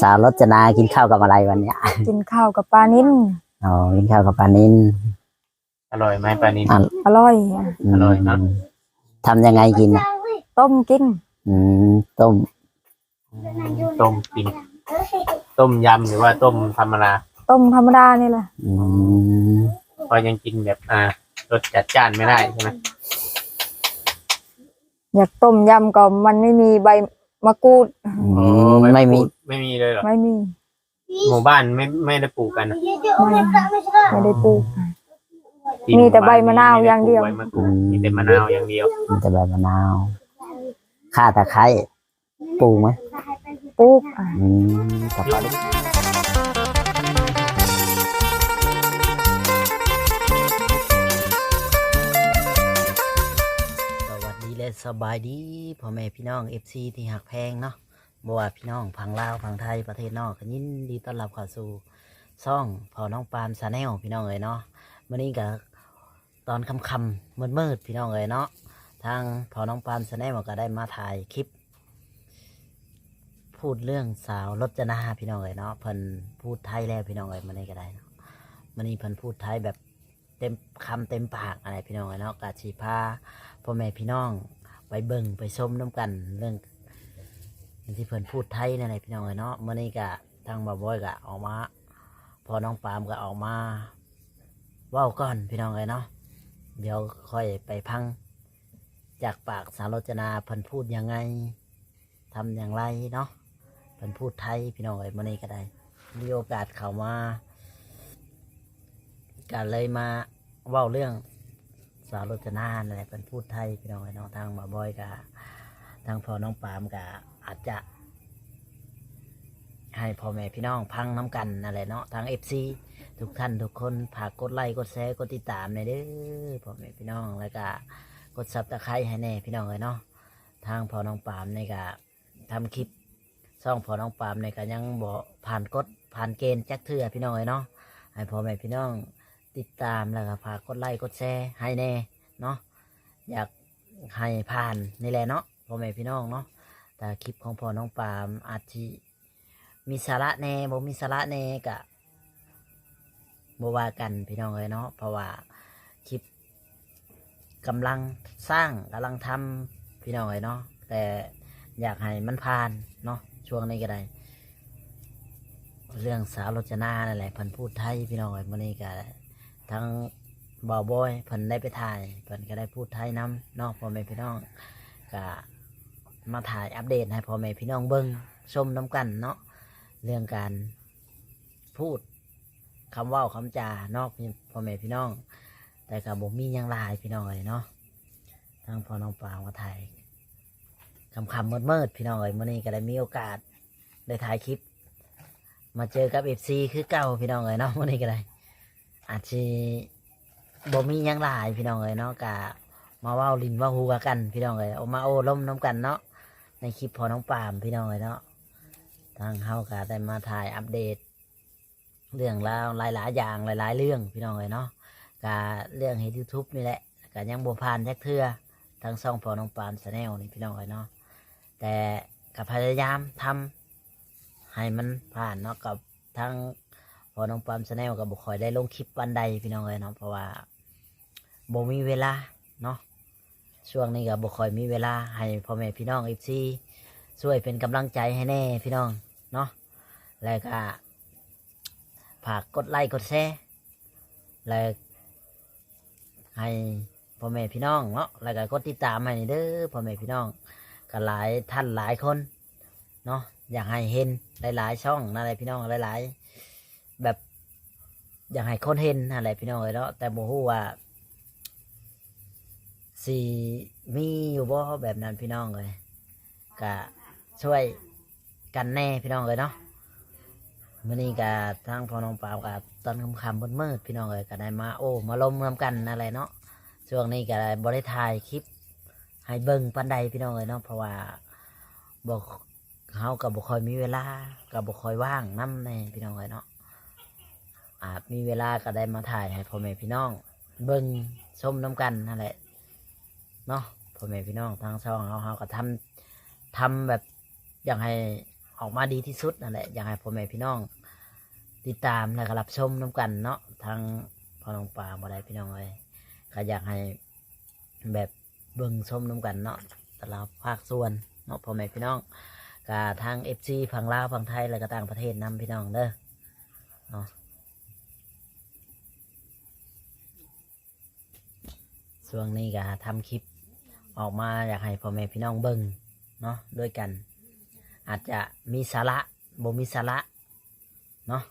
สาวรจนากินข้าวกับอะไรวันเนี้ยกินข้าวกับปลานิ้นอ๋อกินข้าวกับปลานินอร่อยไหมปลานิลอะอร่อยอะมอร่อยนะทำยังไงกินอะต้มกิน อืม ต้ม ต้มกิน ต้มยำหรือว่าต้มธรรมดา ต้มธรรมดานี่แหละอืมเพราะยังกินแบบอ่ารสจัดจ้านไม่ได้ใช่ไหมอยากต้มยำก็มันไม่มีใบ มะกรูดอืโอ้มไม่มี ไม่มีเลยเหรอไม่มีหมู่บ้านไม่ไม่ได้ปลูกกันนะไม่ไม่ได้ปลูกที่มีแต่หบ้ใบมะนาวอย่างเดียว ไม่ไปลูกใบมะกรูดมีแต่มะนาวอย่างเดียวมีแต่ใบมะนาวข่าตะไคร้ปลูกไหมปลูกอะ อืมกับปลา และสบายดีพ่อแม่พี่น้องเอฟซีที่หักแพงเนาะบว่าพี่น้องพังลาวพังไทยประเทศนอกก็ยินดีต้อนรับเข้าสู่ซ่องพอน้องปานซาแนลพี่น้องเอ๋ยเนาะมื่อนี้ก็ตอนคำคำๆมืดมืดพี่น้องเอ๋ยเนาะทางพอน้องปานซาแนลก็ได้มาถ่ายคลิป พูดเรื่องสาวรจนาพี่น้องเอ๋ยเนาะเพิ่นพูดไทยแล้วพี่น้องเอ๋ยมื่อนี้ก็ได้เนาะมื่อนี้เพิ่นพูดไทยแบบเต็มคำเต็มปากอะไรพี่น้องเอ๋ยเนาะกาชีพาพ่อแม่พี่น้อง ไปเบิ่งไปชมน้ำกันเรื่องที่เพิ่นพูดไทยนั่นแหละพี่น้องเอ๋ยเนาะเมื่อนี้ก็ทางบ่าวบอยก็ออกมา พอน้องปามก็ออกมาเว้าก่อนพี่น้องเอ๋ยเนาะเดี๋ยวค่อยไปพัง จากปากสารจนาเพิ่นพูดยังไงทำอย่างไรเนาะเพิ่นพูดไทยพี่น้องเอ๋ยเมื่อนี้ก็ได้ มีโอกาสเข้ามาก็เลยมาเว้าเรื่อง สาวรจนานั่นแหละเป็นพูดไทยพี่น้องไอ้น้องทางมาบอยกับทางพ่อน้องปามกับอาจจะให้พ่อแม่พี่น้องพังน้ำกันนั่นแหละเนาะทางเอฟซีทุกท่านทุกคนฝากกดไลค์กดแชร์กดติดตามในอยเด้อพ่อแม่พี่น้องแล้วก็กดซับตะไคร้ให้แน่พี่น้องเลยเนาะทางพ่อน้องปามในก็ทำคลิปซ่องพ่อน้องปามในก็ยังบ่ผ่านกฎผ่านเกณฑ์จักเทื่อพี่น้องเลยเนาะให้พ่อแม่พี่น้อง ติดตามแล้วก็ฝากกดไลค์กดแชร์ให้แน่เนาะอยากให้ผ่านนี่แหละเนาะพ่อแม่พี่น้องเนาะแต่คลิปของพ่อน้องปามอาจจะมีสาระแน่บ่มีสาระแน่กะบ่ว่ากันพี่น้องเลยเนาะเพราะว่าคลิปกำลังสร้างกำลังทำพี่น้องเลยเนาะแต่อยากให้มันผ่านเนาะช่วงนี้ก็ได้ เรื่องสาวรจนานั่นแหละเพิ่นพูดไทยพี่น้องเอ้ยมื้อนี้ก็ ทั้งบ่าวบอยเพิ่นได้ไปถ่ายเพิ่นก็ได้พูดไทยน้ำนาะพ่อแม่พี่น้องก็มาถ่ายอัปเดตให้พ่อแม่พี่น้องเบิ่งชมน้ำกันเนาะเรื่องการพูดคำว่าคำจานอกพ่อแม่พี่น้อง แต่ก็บ่มียังลายพี่น้องเลยเนาะทางพ่อน้องปามาถ่ายคำคำเมืดมืดพี่น้องเลยมื่อนี้ก็ได้มีโอกาสได้ถ่ายคลิป มาเจอกับเอฟซีคือเก่าพี่น้องเลยเนาะมื่อนี้ก็ได้ อาจจะบ่มียังหลายพี่น้องเอ้ยเนาะกะมาว้าลินว่าหัวกัน พี่น้องเอ้ยเอามาโอ้ล้มน้ำกันเนาะในคลิปพอน้องปามพี่น้องเอ้ยเนาะทางเฮากะได้มาถ่ายอัปเดต เรื่องราวหลายๆอย่างหลาย ๆ เรื่องพี่น้องเอ้ยเนาะกะเรื่องเฮ็ดยูทูบนี่แหละกะยังบ่ผ่านแท็กเทื่อทางช่องพอน้องปามชาแนลนี่พี่น้องเอ้ยเนาะแต่ก็พยายามทำให้มันผ่านเนาะกับทาง พอน้องปามชาแนลกับบุคอยได้ลงคลิปวันใดพี่น้องเลยเนาะเพราะว่าบ่มีเวลาเนาะช่วงนี้กับบุคอยมีเวลาให้พ่อแม่พี่น้องอีซีช่วยเป็นกำลังใจให้แน่พี่น้องเนาะแล้วก็ฝากกดไลค์กดแชร์แล้วให้พ่อแม่พี่น้องเนาะแล้วก็กดติดตามให้เด้อพ่อแม่พี่น้องก็หลายท่านหลายคนเนาะอยากให้เห็นหลายๆช่องนั่นพี่น้องหลายๆ แบบ อยากให้คนเห็นอะไรพี่น้องเอ้ยเนาะแต่โมฮู้ว่าสีมีอยู่บ่แบบนั้นพี่น้องเลยก็ช่วยกันแน่พี่น้องเลยเนาะมื่อนี้ก็ทางพ่อน้องป่าวกับตอนค่ำๆมืดพี่น้องเลยก็ได้มาโอ้มาลมนำกันอะไรเนาะช่วงนี้ก็ได้บริถ่ายคลิป ให้เบิ่งปันใดพี่น้องเลยเนาะเพราะว่าบอกเขากับบุคอยมีเวลากับบุคอยว่างน้ำในพี่น้องเลยเนาะ อาจมีเวลาก็ได้มาถ่ายให้พ่อแม่พี่น้อง เบิ่งชมน้ำกันนั่นแหละเนาะพ่อแม่พี่น้องทางช่องเขาเขาก็ทำทำแบบอยากให้ออกมาดีที่สุดนั่นแหละอยากให้พ่อแม่พี่น้อง ติดตามและก็รับชมน้กันเนาะทางพ่อน้องปลาบ่ได้พี่น้องเลยก็อยากให้แบบเบิ่งชมน้กันเนาะแต่ละภาคส่วนเนาะพ่อแม่พี่น้องก็ทางเอฟซีฝั่งลาวฝั่งไทยและก็ต่างประเทศนํพี่น้องเด้อเนาะ ช่วงนี้ก็ทำคลิปออกมาอยากให้พ่อแม่พี่น้องเบิ่งเนาะด้วยกัน อาจจะมีสาระบ่มีสาระเนาะ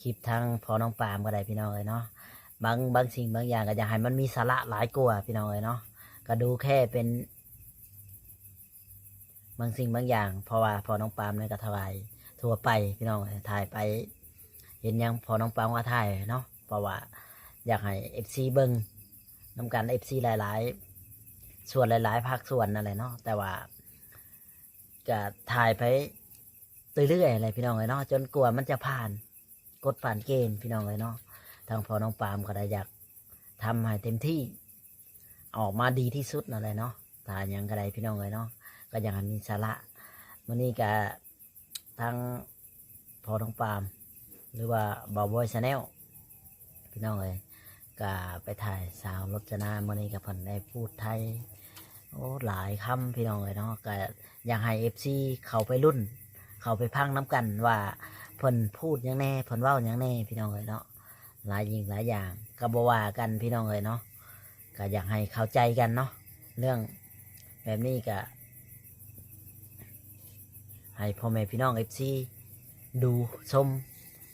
คลิปทางพอน้องปามก็ได้พี่น้องเลยเนาะบางบางสิ่งบางอย่างก็อยากให้มันมีสาระหลายกว่าพี่น้องเลยเนาะก็ดูแค่เป็น บางสิ่งบางอย่าง เพราะว่าพอน้องปามเนี่ยก็ถ่ายทั่วไปพี่น้องเอ้ยถ่ายไป เห็นยังพอน้องปามว่าถ่ายเนาะเพราะว่าอยากให้เอฟซีเบิ้ง นำกันเอฟซีหลาย ๆ ส่วนหลาย ๆภาคส่วนนั่นแหละเนาะแต่ว่าก็ถ่ายไปเรื่อยๆอะไรพี่น้องเลยเนาะจนกลัวามันจะผ่านกดผ่านเกณฑ์พี่น้องเลยเนาะทางพอน้องปามก็ได้อยากทำให้เต็มที่ออกมาดีที่สุดนั่นแหละเนาะตายังก็ได้พี่น้องเลยเนาะก็อย่างมีสาระวันนี้ก็ทางพอน้องปาม หรือว่าบอบอยชาแนลพี่น้องเลย ก็ไปถ่ายสาวรจนาวันนี้กับเพิ่นได้พูดไทยโอ้หลายคำพี่น้องเลยเนาะก็อยากให้เอฟซีเขาไปรุ่น เขาไปพังน้ำกันว่าเพิ่นพูดยังแน่เพิ่นเว้ายังแน่พี่น้องเลยเนาะหลายยิงหลายอย่างก็บว่ากันพี่น้องเลยเนาะก็อยากให้เข้าใจกันเนาะเรื่องแบบนี้ก็ให้พ่อแม่พี่น้องเอฟซีดูชม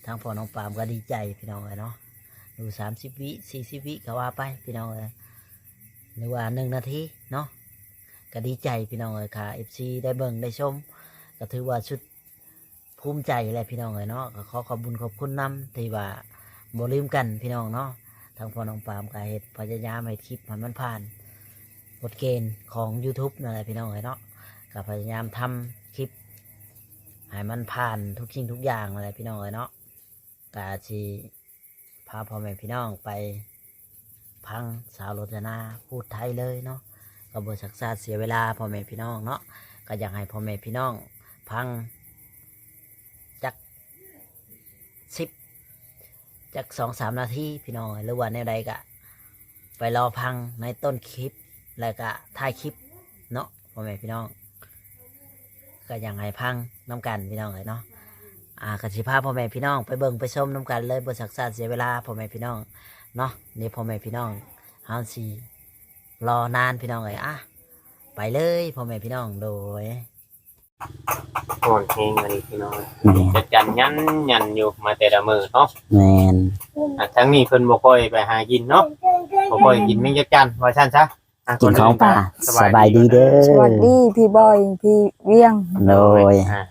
ทางพ่อน้องปามก็ดีใจพี่น้องเลยเนาะ ดูสามสิบวิสี่สิบวิก็ว่าไปพี่น้องเลยหรือว่าหนึ่งนาทีเนาะก็ดีใจพี่น้องเลยค่ะ FC ได้เบิ่งได้ชม ก็ถือว่าชุดภูมิใจแหละพี่น้องเลยเนาะก็ขอขอบคุญขอบคุณนำที่ว่าบ่ลืมกันพี่น้องเนาะทางพ่อน้องปามก็เฮ็ดพยายามให้คลิปให้มันผ่านกฎเกณฑ์ของ YouTube นั่นแหละพี่น้องเลยเนาะก็พยายามทำคลิปให้มันผ่านทุกสิ่งทุกอย่างนั่นแหละพี่น้องเลยเนาะก็สิ พาพ่อแม่พี่น้องไปพังสาวรจนาพูดไทยเลยเนาะก็บสักษาเสียเวลาพ่อแม่พี่น้องเนาะก็อยากให้พ่อแม่พี่น้องพังจักสิบจักสองสามนาทีพี่น้องหรือว่าในใดก็ไปรอพังในต้นคลิปแล้วก็ท้ายคลิปเนาะพ่อแม่พี่น้อง ก็อยากให้พังน้ำกันพี่น้องเลยเนาะ อ่ากสิพาพ่อแม่พี่น้อง ไปเบิ่งไปชมน้ำกันเลยบสักษาเสียเวลาพ่อแม่พี่น้องเนาะนี่พ่อแม่พี่น้องเฮาสีรอนานพี่น้องเลยอะไปเลยพ่อแม่พี่น้องโดยอ่อนเพลงอันนี้พี่น้องจะจันยันยันอยู่มาแต่ละมือเนาะแมนอะทั้งนี้เพิ่นบ่ค่อยไปหากินเนาะบ่ค่อยกินแมงจักจันว่าซั่นซะะกินของป่าสบายดีเด้อสวัสดีพี่บอยพี่เวียงโดยอะ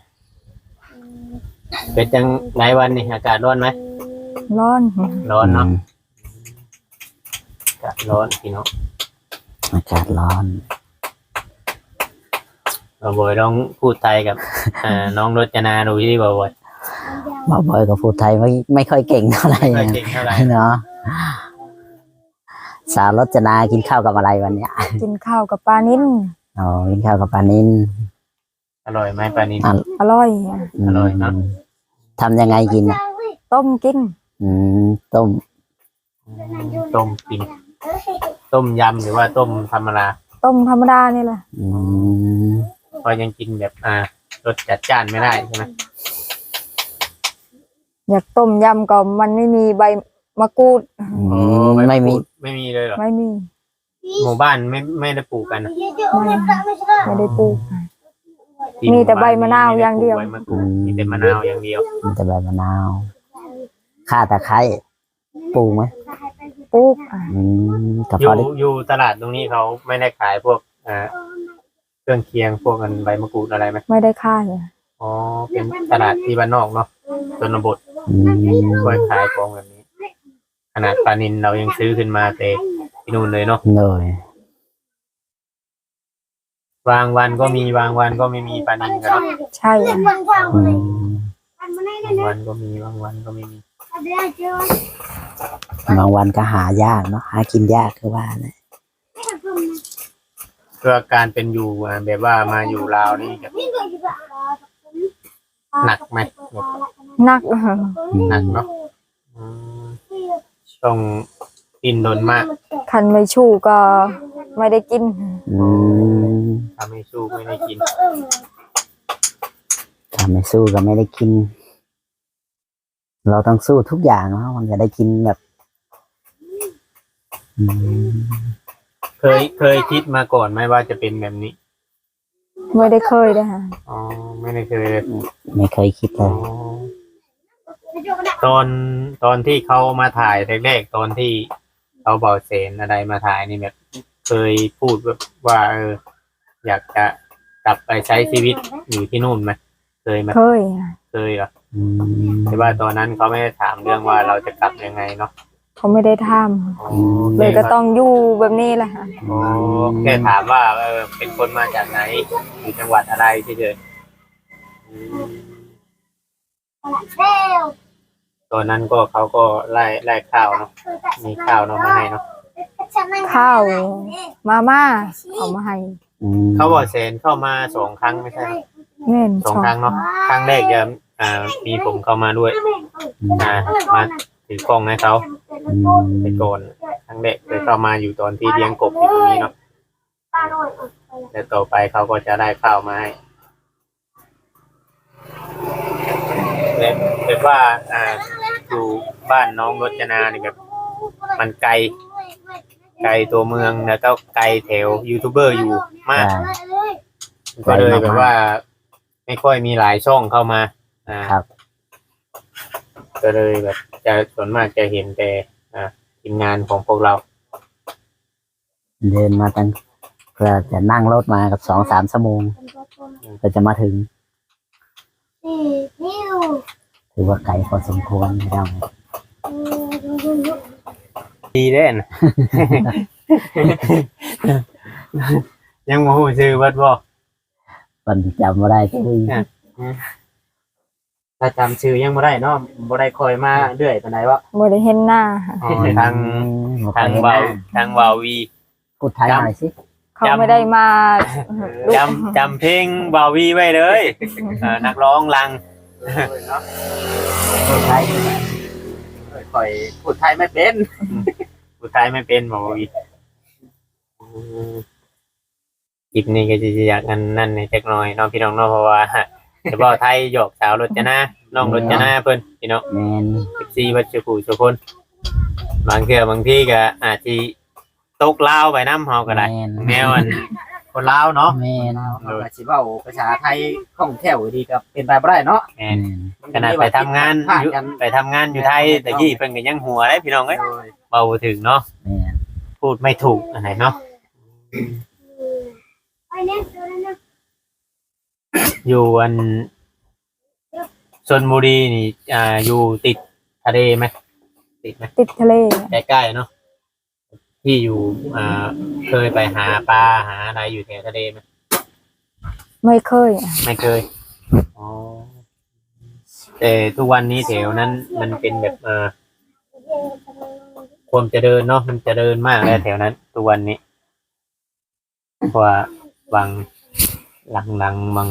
เป็นจังไหนวันนี้อากาศร้อนไหมร้อนร้อนเนาะอืมอากาศร้อนพี่น้องอากาศร้อนเราบ่อยลองพูดไทยกับอ่าน้องรจนาดูที่บ่บ่อยบอบอยกับพูดไทยไม่ไม่ค่อยเก่งเท่าไหร่ไม่นะเก่งเท่าไหร่เนาะสาวรจนากินข้าวกับอะไรวันเนี้ยกินข้าวกับปลานิ้นอ๋อกินข้าวกับปลานิน อร่อยไหมปลานินอะอร่อยมอร่อยเนอะทำยังไงกินอะต้มกิน อืม ต้ม ต้มกิน ต้มยำหรือว่าต้มธรรมดาต้มธรรมดานี่แหละอืมเพราะยังกินแบบอ่ารสจัดจ้านไม่ได้ใช่ไหมอยากต้มยำก็มันไม่มีใบมะกรูด อือ๋อมไม่มีไม่มีเลยเหรอไม่มีหมู่บ้านไม่ไม่ได้ปลูกกันอะไม่ได้ปลูกที่ มีแต่หใบมะนาวอย่างเดียว ใบมะกรูดมีแต่มะนาวอย่างเดียว มีแต่ใบมะนาวข้าตะไคร้ปลูกไหมปลูกอะอืมกับอพอยู่ได้อยู่ตลาดตรงนี้เขาไม่ได้ขายพวกอ่าเครื่องเคียงพวกกันใบมะกรูดอะไรไหมไม่ได้ค่ายอะอ๋อเป็นตลาดที่บ้านนอกเนาะชนบทอืมค่อยขายของแบบนี้ ขนาดปลานินเรายังซื้อขึ้นมาแต่ที่นู่นเลยเนาะเลย บางวันก็มีบางวันก็ไม่มีปลานินกันเนาะใช่อะอืมบางวันก็มีบางวันก็ไม่มีบางวันก็หายากเนาะหากินยากคือว่านะเพื่อการเป็นอยู่อ่าแบบว่ามาอยู่ลาวนี่แบบหนักไหมหนักหนักเนาะอืมช่วงกินโดนมากคันไม่ชู่ก็ ไม่ได้กิน อืมทำให้สู้ไม่ได้กินถ้าไม่สู้ก็ไม่ได้กิน เราต้องสู้ทุกอย่างเนาะมันจะได้กินแบบอืมเคยเคยคิดมาก่อนไหมว่าจะเป็นแบบนี้ไม่ได้เคยเลยค่ะอ๋อไม่ได้เคยเลยไม่เคยคิดเลอ๋อยตอนตอนที่เขามาถ่ายแรกๆตอนที่เขาเบาเสนอะไรมาถ่ายนี่แบบ เคยพูดแบบว่าเอออยากจะกลับไปใช้ชีวิตอยู่ที่นู่นไหมเคยไหมเคยค่ะเคยเหรออืมแต่ว่าตอนนั้นเขาไม่ได้ถามเรื่องว่าเราจะกลับยังไงเนาะเขาไม่ได้ทอ๋อำเลยก็ต้องอยู่แบบนี้แหละค่ะอ๋อแค่ถามว่าเออเป็นคนมาจากไหนอยู่จังหวัดอะไรเฉยๆอืมตอนนั้นก็เขาก็ไล่ไล่ข้าวเนาะมีข้าวเนาะมาให้เนาะ ข้าวมาม่าเอามาให้อืมเขาบอกเซนเข้ามาสองครั้งไม่ใช่เหรอแม่นสองครั้งเนาะครั้งแรกจะอ่ามีผมเข้ามาด้วย อ่ามาถือกล้องให้เขาอืมไปโกนครั้งแรกเลยเข้ามาอยู่ตอนที่เลี้ยงกบอยู่ตรงนี้เนาะแต่ต่อไปเขาก็จะได้ข้าวมาให้แบบแบบว่าอ่าอยู่บ้านน้องรจนานี่แบบ มันไกล ไกลตัวเมืองแล้วก็ไกลแถวยูทูบเบอร์อยู่มากก็เลยแบบว่า ไม่ค่อยมีหลายช่องเข้ามาอ่าครับ ก็เลยแบบจะส่วนมากจะเห็นแต่อ่าทีมงานของพวกเรา เดินมาตั้งเพื่อจะนั่งรถมากับสองสามชั่วโมงก็จะมาถึงถือว่าไกลพอสมควรไม่ได้ ดีเด่น ยังโมโหชื่อวัดบ่มันจำไม่ได้ก็คือถ้าจำชื่อยังบ่ได้เนาะบ่ได้คอยมาเรื่อยปานใดวะไม่ได้เห็นหน้าค่ะอ๋อทางอืมทางเบาทางเบาวีพูดไทยหน่อยสิเขาไม่ได้มาลูกจำจำเพลงเบาวีไว้เลยเอ่อนักร้องลังพูดไทย คอยพูดไทยไม่เป็นพูดไทยไม่เป็นเบาวีคลิปนี้ก็จะอยากกันนั่นในจักหน่อยเน้องพี่น้องเนาะเพราะว่าจะบอกไทยหยอกสาวรจนาน้องรจนาเพิ่นพี่น้องแมนซีวัชกูทุกคนบางเทื่อบางที่ก็อาจจะตกลาวไปน้ำเฮาก็ได้แมนแนวอัน คนลาวเนาะแมนเราก็สิเว้าภาษาไทยคล่องแคล่วดีก็เป็นไปบ่ได้เนาะแม่นขนาดไปทำงานอยู่ไปทำงานอยู่ไทยแต่กี้เพิ่นก็ยังหัวเลยพี่น้องเอ้ยเบาบ่ถึงเนาะแมนพูดไม่ถูกอันไหนเนาะอยู่อันชนบุรีนี่อ่าอยู่ติดทะเลไหมติดไหมติดทะเลใกล้ๆเนาะ ที่อยู่อ่าเคยไปหาปลาหาอะไรอยู่แถวทะเลไหมไม่เคยอะไม่เคยอ๋อแต่ทุกวันนี้แถวนั้นมันเป็นแบบเออความเจริญเนาะมันเจริญมากแล้วแถวนั้นทุกวันนี้เพราะว่าบางหลังหลังๆบาง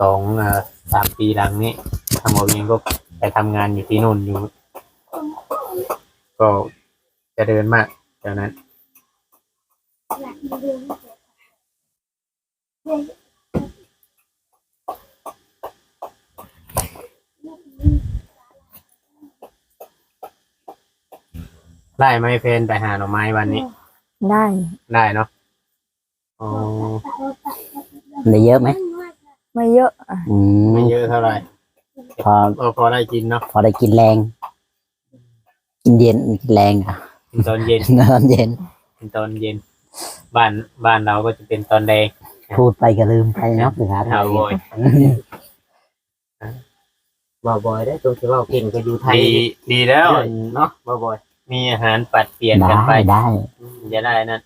สองเอ่อสามปีหลังนี้ทางหมอเองก็ไปทำงานอยู่ที่นู่นอยู่ ก็เจริญมากแถวนั้น ได้ไหมเพนไปหาหน่อไม้วันนี้ ได้ได้เนาะอ๋อได้เยอะไหมไม่เยอะอะอืมไม่เยอะเท่าไหร่พอเออพอได้กินเนาะพอได้กินแรง กินเย็นกินแรงอะกินตอนเย็นนอนเย็นกินตอนเย็น บ้านบ้านเราก็จะเป็นตอนแดงพูดไปก็ลืมไปเนาะภาษาไทเอายโวยบ่บ่อยได้ตัวที่เว้าเก่งก็อยู่ไทยดีดีแล้วเนาะบ่บ่อย มีอาหารปัดเปลี่ยนได้กันไปได้จะได้นั่น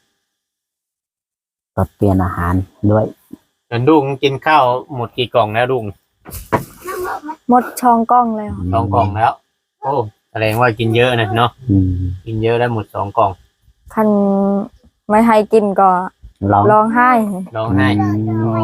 ก็เปลี่ยนอาหารด้วยเห็นลุงกินข้าวหมดกี่กล่องแล้วลุงหมดช่องกล้องแล้วสองกล่องแล้ว โอ้แสดงว่ากินเยอะนะเนาะอืมกินเยอะแล้วหมดสองกล่องคัน ไม่ให้กินก็ลองร้องไห้ ร้องไห้อืมโอ้